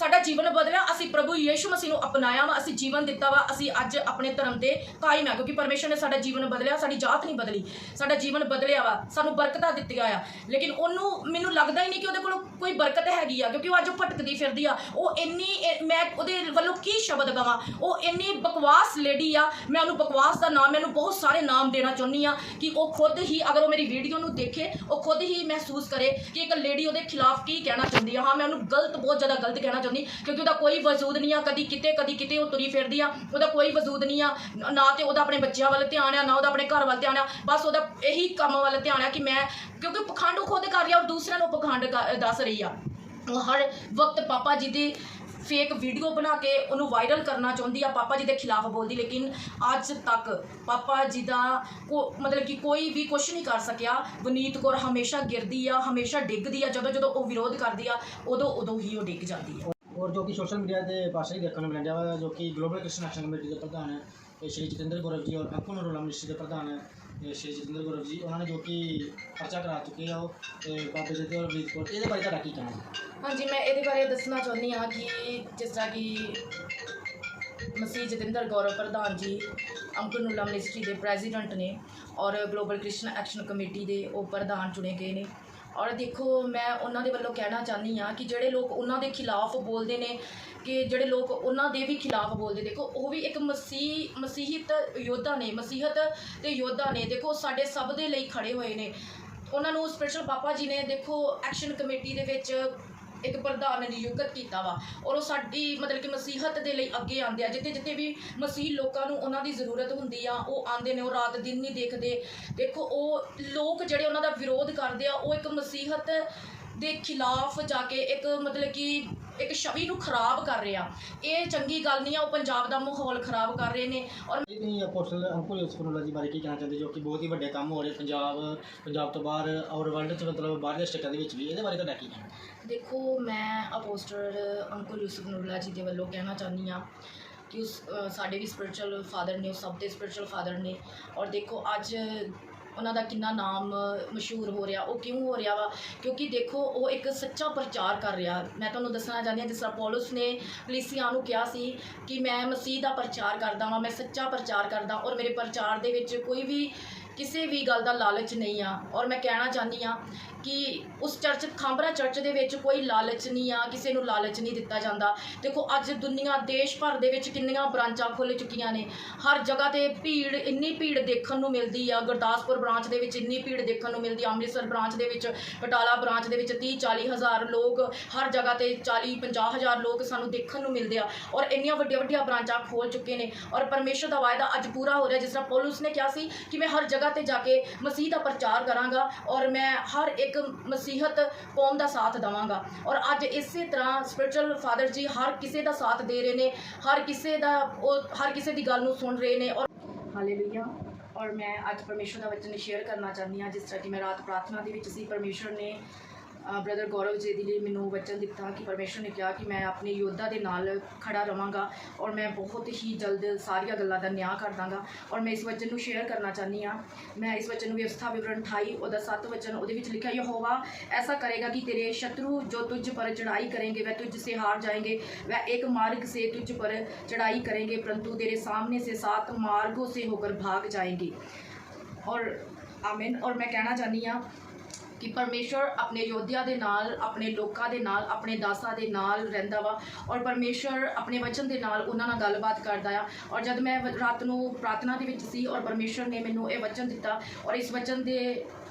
ਸਾਡਾ ਜੀਵਨ ਬਦਲਿਆ, ਅਸੀਂ ਪ੍ਰਭੂ ਯੀਸ਼ੂ ਮਸੀਹ ਨੂੰ ਅਪਣਾਇਆ ਵਾ, ਅਸੀਂ ਜੀਵਨ ਦਿੱਤਾ ਵਾ, ਅਸੀਂ ਅੱਜ ਆਪਣੇ ਧਰਮ ਤੇ ਕਾਇਮ ਆ, ਕਿਉਂਕਿ ਪਰਮੇਸ਼ਰ ਨੇ ਸਾਡਾ ਜੀਵਨ ਬਦਲਿਆ, ਸਾਡੀ ਜਾਤ ਨਹੀਂ ਬਦਲੀ, ਸਾਡਾ ਜੀਵਨ ਬਦਲਿਆ ਵਾ, ਸਾਨੂੰ ਬਰਕਤਾਂ ਦਿੱਤੀਆਂ ਆ। ਲੇਕਿਨ ਉਹਨੂੰ ਮੈਨੂੰ ਲੱਗਦਾ ਹੀ ਨਹੀਂ ਕਿ ਉਹਦੇ ਕੋਲ ਕੋਈ ਬਰਕਤ ਹੈਗੀ ਆ, ਕਿਉਂਕਿ ਉਹ ਅੱਜ ਉਹ ਭਟਕਦੀ ਫਿਰਦੀ ਆ, ਉਹ ਇੰਨੀ ਮੈਂ ਉਹਦੇ ਵੱਲੋਂ ਕੀ ਸ਼ਬਦ ਕਵਾਂ ਉਹ ਇੰਨੀ ਬਕਵਾਸ ਲੇਡੀ ਆ, ਮੈਂ ਉਹਨੂੰ ਬਕਵਾਸ ਦਾ ਨਾਮ ਮੈਨੂੰ ਬਹੁਤ ਸਾਰੇ ਨਾਮ ਦੇਣਾ ਚਾਹੁੰਦੀ ਆ ਕਿ ਉਹ ਖੁਦ ਹੀ ਅਗਰ ਉਹ ਮੇਰੀ ਵੀਡੀਓ ਨੂੰ ਦੇਖੇ, ਉਹ ਖੁਦ ਹੀ ਮਹਿਸੂਸ ਕਰੇ ਕਿ ਇੱਕ ਲੇਡੀ ਉਹਦੇ ਖਿਲਾਫ ਕੀ ਕਹਿਣਾ ਚਾਹੁੰਦੀ ਆ। ਹਾਂ, ਮੈਂ ਉਹਨੂੰ ਗਲਤ, ਬਹੁਤ ਜ਼ਿਆਦਾ ਗਲਤ ਕਹਿਣਾ ਚਾਹੁੰਦੀ ਕਿਉਂਕਿ ਉਹਦਾ ਕੋਈ ਵਜੂਦ ਨਹੀਂ ਆ, ਕਦੀ ਕਿਤੇ ਕਦੀ ਕਿਤੇ ਉਹ ਤੁਰੀ ਫਿਰਦੀ ਆ, ਉਹਦਾ ਕੋਈ ਵਜੂਦ ਨਹੀਂ ਆ, ਨਾ ਤੇ ਉਹਦਾ ਆਪਣੇ ਬੱਚਿਆਂ ਵੱਲ ਧਿਆਨ ਆ, ਨਾ ਉਹਦਾ ਆਪਣੇ ਘਰ ਵੱਲ ਧਿਆਨ ਆ, ਬਸ ਉਹਦਾ ਇਹੀ ਕੰਮ ਵੱਲ ਧਿਆਨ ਆ ਕਿ ਮੈਂ, ਕਿਉਂਕਿ ਪਖੰਡ ਉਹ ਖੁਦ ਕਰ ਰਹੀ ਆ ਔਰ ਦੂਸਰਿਆਂ ਨੂੰ ਪਖੰਡ ਦੱਸ ਰਹੀ ਆ। ਹਰ ਵਕਤ ਪਾਪਾ ਜੀ ਦੀ ਫੇਕ ਵੀਡੀਓ ਬਣਾ ਕੇ ਉਹਨੂੰ ਵਾਇਰਲ ਕਰਨਾ ਚਾਹੁੰਦੀ ਆ, ਪਾਪਾ ਜੀ ਦੇ ਖਿਲਾਫ ਬੋਲਦੀ, ਲੇਕਿਨ ਅੱਜ ਤੱਕ ਪਾਪਾ ਜੀ ਦਾ ਕੋ, ਮਤਲਬ ਕਿ ਕੋਈ ਵੀ ਕੁਝ ਨਹੀਂ ਕਰ ਸਕਿਆ, ਵਨੀਤ ਕੌਰ ਹਮੇਸ਼ਾ ਗਿਰਦੀ ਆ, ਹਮੇਸ਼ਾ ਡਿੱਗਦੀ ਆ ਜਦੋਂ ਜਦੋਂ ਉਹ ਵਿਰੋਧ ਕਰਦੀ ਆ ਉਦੋਂ ਉਦੋਂ ਹੀ ਉਹ ਡਿੱਗ ਜਾਂਦੀ ਆ। ਔਰ ਜੋ ਕਿ ਸੋਸ਼ਲ ਮੀਡੀਆ ਤੇ ਪਾਸੇ ਹੀ ਦੇਖਣ ਨੂੰ ਮਿਲਿਆ ਵਾ, ਜੋ ਕਿ ਗਲੋਬਲ ਕ੍ਰਿਸ਼ਨ ਐਕਸ਼ਨ ਕਮੇਟੀ ਦੇ ਪ੍ਰਧਾਨ ਹੈ, ਇਹ ਸ਼੍ਰੀ ਜਤਿੰਦਰ ਗੌਰਵ ਜੀ ਔਰ ਅੰਕੁਲ ਨਰੋਲਾ ਮਿਨਿਸਟਰੀ ਦੇ ਪ੍ਰਧਾਨ ਹੈ ਸ਼੍ਰੀ ਜਤਿੰਦਰ ਗੌਰਵ ਜੀ, ਉਹਨਾਂ ਨੇ ਜੋ ਕਿ ਪਰਚਾ ਕਰਾ ਚੁੱਕੇ ਆ ਉਹ, ਤੇ ਬਾਬੇ ਜੀ ਦੇ ਔਰ ਬੀਤ ਕੋਲ ਇਹਦੇ ਬਾਰੇ ਤੁਹਾਡਾ ਕੀ ਕਹਿਣਾ ਹਾਂਜੀ, ਮੈਂ ਇਹਦੇ ਬਾਰੇ ਦੱਸਣਾ ਚਾਹੁੰਦੀ ਹਾਂ ਕਿ ਜਿਸ ਤਰ੍ਹਾਂ ਕਿ ਮਸੀਹ ਜਤਿੰਦਰ ਗੌਰਵ ਪ੍ਰਧਾਨ ਜੀ ਅੰਕੁਰ ਨੂਲਾ ਮਿਨਿਸਟਰੀ ਦੇ ਪ੍ਰੈਜ਼ੀਡੈਂਟ ਨੇ ਔਰ ਗਲੋਬਲ ਕ੍ਰਿਸ਼ਨ ਐਕਸ਼ਨ ਕਮੇਟੀ ਦੇ ਉਹ ਪ੍ਰਧਾਨ ਚੁਣੇ ਗਏ ਨੇ। ਔਰ ਦੇਖੋ, ਮੈਂ ਉਹਨਾਂ ਦੇ ਵੱਲੋਂ ਕਹਿਣਾ ਚਾਹੁੰਦੀ ਹਾਂ ਕਿ ਜਿਹੜੇ ਲੋਕ ਉਹਨਾਂ ਦੇ ਖਿਲਾਫ ਬੋਲਦੇ ਨੇ, ਕਿ ਜਿਹੜੇ ਲੋਕ ਉਹਨਾਂ ਦੇ ਵੀ ਖਿਲਾਫ ਬੋਲਦੇ, ਦੇਖੋ, ਉਹ ਵੀ ਇੱਕ ਮਸੀਹ, ਮਸੀਹਤ ਯੋਧਾ ਨੇ, ਮਸੀਹਤ ਤੇ ਯੋਧਾ ਨੇ, ਦੇਖੋ, ਸਾਡੇ ਸਭ ਦੇ ਲਈ ਖੜੇ ਹੋਏ ਨੇ। ਉਹਨਾਂ ਨੂੰ ਸਪੈਸ਼ਲ ਪਾਪਾ ਜੀ ਨੇ, ਦੇਖੋ ਐਕਸ਼ਨ ਕਮੇਟੀ ਦੇ ਵਿੱਚ ਇੱਕ ਪ੍ਰਧਾਨ ਨਿਯੁਕਤ ਕੀਤਾ ਵਾ। ਔਰ ਉਹ ਸਾਡੀ ਮਤਲਬ ਕਿ ਮਸੀਹਤ ਦੇ ਲਈ ਅੱਗੇ ਆਉਂਦੇ ਆ। ਜਿੱਥੇ ਜਿੱਥੇ ਵੀ ਮਸੀਹ ਲੋਕਾਂ ਨੂੰ ਉਹਨਾਂ ਦੀ ਜ਼ਰੂਰਤ ਹੁੰਦੀ ਆ, ਉਹ ਆਉਂਦੇ ਨੇ, ਉਹ ਰਾਤ ਦਿਨ ਨਹੀਂ ਦੇਖਦੇ। ਦੇਖੋ, ਉਹ ਲੋਕ ਜਿਹੜੇ ਉਹਨਾਂ ਦਾ ਵਿਰੋਧ ਕਰਦੇ ਆ, ਉਹ ਇੱਕ ਮਸੀਹਤ ਦੇ ਖਿਲਾਫ ਜਾ ਕੇ ਇੱਕ ਮਤਲਬ ਕਿ ਇੱਕ ਛਵੀ ਨੂੰ ਖਰਾਬ ਕਰ ਰਹੇ ਆ। ਇਹ ਚੰਗੀ ਗੱਲ ਨਹੀਂ ਆ ਉਹ ਪੰਜਾਬ ਦਾ ਮਾਹੌਲ ਖਰਾਬ ਕਰ ਰਹੇ ਨੇ ਔਰ ਇਹ ਤੁਸੀਂ ਅਪੋਸਟਲ ਅੰਕੁਲ ਜੀ ਬਾਰੇ ਕੀ ਕਹਿਣਾ ਚਾਹੁੰਦੇ ਜੋ ਕਿ ਬਹੁਤ ਹੀ ਵੱਡੇ ਕੰਮ ਹੋ ਰਹੇ ਪੰਜਾਬ ਪੰਜਾਬ ਤੋਂ ਬਾਹਰ ਔਰ ਵਰਲਡ 'ਚ ਮਤਲਬ ਬਾਹਰਲੇ ਸਟੇਟਾਂ ਦੇ ਵਿੱਚ ਵੀ ਇਹਦੇ ਬਾਰੇ ਤੁਹਾਡਾ ਕੀ ਕਹਿਣਾ? ਦੇਖੋ ਮੈਂ ਅਪੋਸਟਰ ਅੰਕੁਲ ਯੂਸਫ ਨੂਰਲਾ ਜੀ ਦੇ ਵੱਲੋਂ ਕਹਿਣਾ ਚਾਹੁੰਦੀ ਹਾਂ ਕਿ ਉਸ ਸਾਡੇ ਵੀ ਸਪਿਰਚੁਅਲ ਫਾਦਰ ਨੇ ਉਹ ਸਭ ਦੇ ਸਪਿਰਚੁਅਲ ਫਾਦਰ ਨੇ ਔਰ ਦੇਖੋ ਅੱਜ ਉਹਨਾਂ ਦਾ ਕਿੰਨਾ ਨਾਮ ਮਸ਼ਹੂਰ ਹੋ ਰਿਹਾ, ਉਹ ਕਿਉਂ ਹੋ ਰਿਹਾ ਵਾ? ਕਿਉਂਕਿ ਦੇਖੋ, ਉਹ ਇੱਕ ਸੱਚਾ ਪ੍ਰਚਾਰ ਕਰ ਰਿਹਾ। ਮੈਂ ਤੁਹਾਨੂੰ ਦੱਸਣਾ ਚਾਹੁੰਦੀ ਹਾਂ, ਜਿਸ ਤਰ੍ਹਾਂ ਪੌਲਸ ਨੇ ਕਲੀਸਿਆ ਨੂੰ ਕਿਹਾ ਸੀ ਕਿ ਮੈਂ ਮਸੀਹ ਦਾ ਪ੍ਰਚਾਰ ਕਰਦਾ ਵਾਂ, ਮੈਂ ਸੱਚਾ ਪ੍ਰਚਾਰ ਕਰਦਾ ਔਰ ਮੇਰੇ ਪ੍ਰਚਾਰ ਦੇ ਵਿੱਚ ਕੋਈ ਵੀ ਕਿਸੇ ਵੀ ਗੱਲ ਦਾ ਲਾਲਚ ਨਹੀਂ ਆ। ਔਰ ਮੈਂ ਕਹਿਣਾ ਚਾਹੁੰਦੀ ਆ ਕਿ ਉਸ ਚਰਚ, ਖਾਂਬਰਾ ਚਰਚ ਦੇ ਵਿੱਚ ਕੋਈ ਲਾਲਚ ਨਹੀਂ ਆ, ਕਿਸੇ ਨੂੰ ਲਾਲਚ ਨਹੀਂ ਦਿੱਤਾ ਜਾਂਦਾ। ਦੇਖੋ, ਅੱਜ ਦੁਨੀਆ, ਦੇਸ਼ ਭਰ ਦੇ ਵਿੱਚ ਕਿੰਨੀਆਂ ਬ੍ਰਾਂਚਾਂ ਖੁੱਲ ਚੁੱਕੀਆਂ ਨੇ। ਹਰ ਜਗ੍ਹਾ ਤੇ ਭੀੜ, ਇੰਨੀ ਭੀੜ ਦੇਖਣ ਨੂੰ ਮਿਲਦੀ ਆ। ਗੁਰਦਾਸਪੁਰ ਬ੍ਰਾਂਚ ਦੇ ਵਿੱਚ ਇੰਨੀ ਭੀੜ ਦੇਖਣ ਨੂੰ ਮਿਲਦੀ ਆ। ਅੰਮ੍ਰਿਤਸਰ ਬ੍ਰਾਂਚ ਦੇ ਵਿੱਚ, ਬਟਾਲਾ ਬ੍ਰਾਂਚ ਦੇ ਵਿੱਚ 30 40 ਹਜ਼ਾਰ ਲੋਕ, ਹਰ ਜਗ੍ਹਾ ਤੇ 40 50 ਹਜ਼ਾਰ ਲੋਕ ਸਾਨੂੰ ਦੇਖਣ ਨੂੰ ਮਿਲਦੇ ਆ। ਔਰ ਇੰਨੀਆਂ ਵੱਡੀਆਂ ਵੱਡੀਆਂ ਬ੍ਰਾਂਚਾਂ ਖੋਲ ਚੁੱਕੇ ਨੇ। ਔਰ ਪਰਮੇਸ਼ਰ ਦਾ ਵਾਅਦਾ ਅੱਜ ਪੂਰਾ ਹੋ ਰਿਹਾ, ਜਿਸ ਤਰ੍ਹਾਂ ਪੌਲਸ ਨੇ ਕਿਹਾ ਸੀ ਕਿ ਮੈਂ ਹਰ ਜਗ੍ਹਾ ਤੇ ਜਾ ਕੇ ਮਸੀਹ ਦਾ ਪ੍ਰਚਾਰ ਕਰਾਂਗਾ ਔਰ ਮੈਂ ਹਰ ਇੱਕ ਮਸੀਹਤ ਕੌਮ ਦਾ ਸਾਥ ਦਵਾਂਗਾ। ਔਰ ਅੱਜ ਇਸੇ ਤਰ੍ਹਾਂ ਸਪਿਰਚੁਅਲ ਫਾਦਰ ਜੀ ਹਰ ਕਿਸੇ ਦਾ ਸਾਥ ਦੇ ਰਹੇ ਨੇ, ਹਰ ਕਿਸੇ ਦਾ ਉਹ, ਹਰ ਕਿਸੇ ਦੀ ਗੱਲ ਨੂੰ ਸੁਣ ਰਹੇ ਨੇ ਔਰ ਹਾਲੇਲੂਇਆ ਔਰ ਮੈਂ ਅੱਜ ਪਰਮੇਸ਼ਰ ਦਾ ਵਚਨ ਸ਼ੇਅਰ ਕਰਨਾ ਚਾਹੁੰਦੀ ਹਾਂ, ਜਿਸ ਤਰ੍ਹਾਂ ਕਿ ਮੈਂ ਰਾਤ ਪ੍ਰਾਰਥਨਾ ਦੇ ਵਿੱਚ ਸੀ, ਪਰਮੇਸ਼ਰ ਨੇ ਬ੍ਰਦਰ ਗੌਰਵ ਜੀ ਦੇ ਲਈ ਮੈਨੂੰ ਵਚਨ ਦਿੱਤਾ ਕਿ ਪਰਮੇਸ਼ਰ ਨੇ ਕਿਹਾ ਕਿ ਮੈਂ ਆਪਣੇ ਯੋਧਾ ਦੇ ਨਾਲ ਖੜਾ ਰਵਾਂਗਾ ਔਰ ਮੈਂ ਬਹੁਤ ਹੀ ਜਲਦ ਸਾਰੀਆਂ ਗੱਲਾਂ ਦਾ ਨਿਆਂ ਕਰ ਦਾਂਗਾ ਔਰ ਮੈਂ ਇਸ ਵਚਨ ਨੂੰ ਸ਼ੇਅਰ ਕਰਨਾ ਚਾਹੁੰਦੀ ਹਾਂ ਮੈਂ ਇਸ ਵਚਨ ਨੂੰ ਵਿਵਸਥਾ ਵਿਵਰਣ 28 ਉਹਦਾ 7 ਵਚਨ ਉਹਦੇ ਵਿੱਚ ਲਿਖਿਆ ਯਹੋਵਾ ऐसा करेगा कि तेरे शत्रु जो तुझ पर चढ़ाई करेंगे वह तुझसे हार जाएंगे वह एक मार्ग से तुझ पर चढ़ाई करेंगे परंतु तेरे सामने से सात मार्गों से होकर भाग जाएंगे और आमीन और मैं कहना चाहनी हाँ ਕਿ ਪਰਮੇਸ਼ਰ ਆਪਣੇ ਯੋਧਿਆਂ ਦੇ ਨਾਲ, ਆਪਣੇ ਲੋਕਾਂ ਦੇ ਨਾਲ, ਆਪਣੇ ਦਾਸਾਂ ਦੇ ਨਾਲ ਰਹਿੰਦਾ ਵਾ ਔਰ ਪਰਮੇਸ਼ਰ ਆਪਣੇ ਵਚਨ ਦੇ ਨਾਲ ਉਹਨਾਂ ਨਾਲ ਗੱਲਬਾਤ ਕਰਦਾ ਆ। ਔਰ ਜਦ ਮੈਂ ਰਾਤ ਨੂੰ ਪ੍ਰਾਰਥਨਾ ਦੇ ਵਿੱਚ ਸੀ ਔਰ ਪਰਮੇਸ਼ਰ ਨੇ ਮੈਨੂੰ ਇਹ ਵਚਨ ਦਿੱਤਾ ਔਰ ਇਸ ਵਚਨ ਦੇ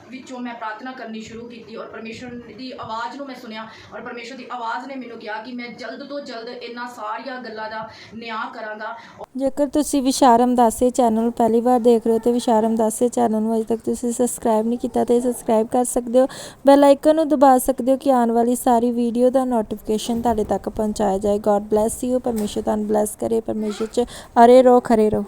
ਵਿੱਚੋਂ ਮੈਂ ਪ੍ਰਾਰਥਨਾ ਕਰਨੀ ਸ਼ੁਰੂ ਕੀਤੀ ਔਰ ਪਰਮੇਸ਼ਰ ਦੀ ਆਵਾਜ਼ ਨੂੰ ਮੈਂ ਸੁਣਿਆ ਔਰ ਪਰਮੇਸ਼ਰ ਦੀ ਆਵਾਜ਼ ਨੇ ਮੈਨੂੰ ਕਿਹਾ ਕਿ ਮੈਂ ਜਲਦ ਤੋਂ ਜਲਦ ਇਹਨਾਂ ਸਾਰੀਆਂ ਗੱਲਾਂ ਦਾ ਨਿਆਂ ਕਰਾਂਗਾ। ਜੇਕਰ ਤੁਸੀਂ ਵਿਸ਼ਾਰਮ ਦਾਸੇ ਚੈਨਲ ਪਹਿਲੀ ਵਾਰ ਦੇਖ ਰਹੇ ਹੋ ਤੇ ਵਿਸ਼ਾਰਮ ਦਾਸੇ ਚੈਨਲ ਨੂੰ ਅਜੇ ਤੱਕ ਤੁਸੀਂ ਸਬਸਕ੍ਰਾਈਬ ਨਹੀਂ ਕੀਤਾ ਤੇ ਸਬਸਕ੍ਰਾਈਬ ਕਰ ਸਕਦੇ ਹੋ। ਬੈਲ ਆਈਕਨ ਨੂੰ ਦਬਾ ਸਕਦੇ ਹੋ ਕਿ ਆਉਣ ਵਾਲੀ ਸਾਰੀ ਵੀਡੀਓ ਦਾ ਨੋਟੀਫਿਕੇਸ਼ਨ ਤੁਹਾਡੇ ਤੱਕ ਪਹੁੰਚਾਇਆ ਜਾਏ। ਗੋਡ ਬlesਸ ਯੂ ਪਰਮੇਸ਼ਰ ਤੁਹਾਨੂੰ ਬlesਸ ਕਰੇ। ਪਰਮੇਸ਼ਰ ਚ ਅਰੇ ਰੋ ਖਰੇ ਰਹੋ।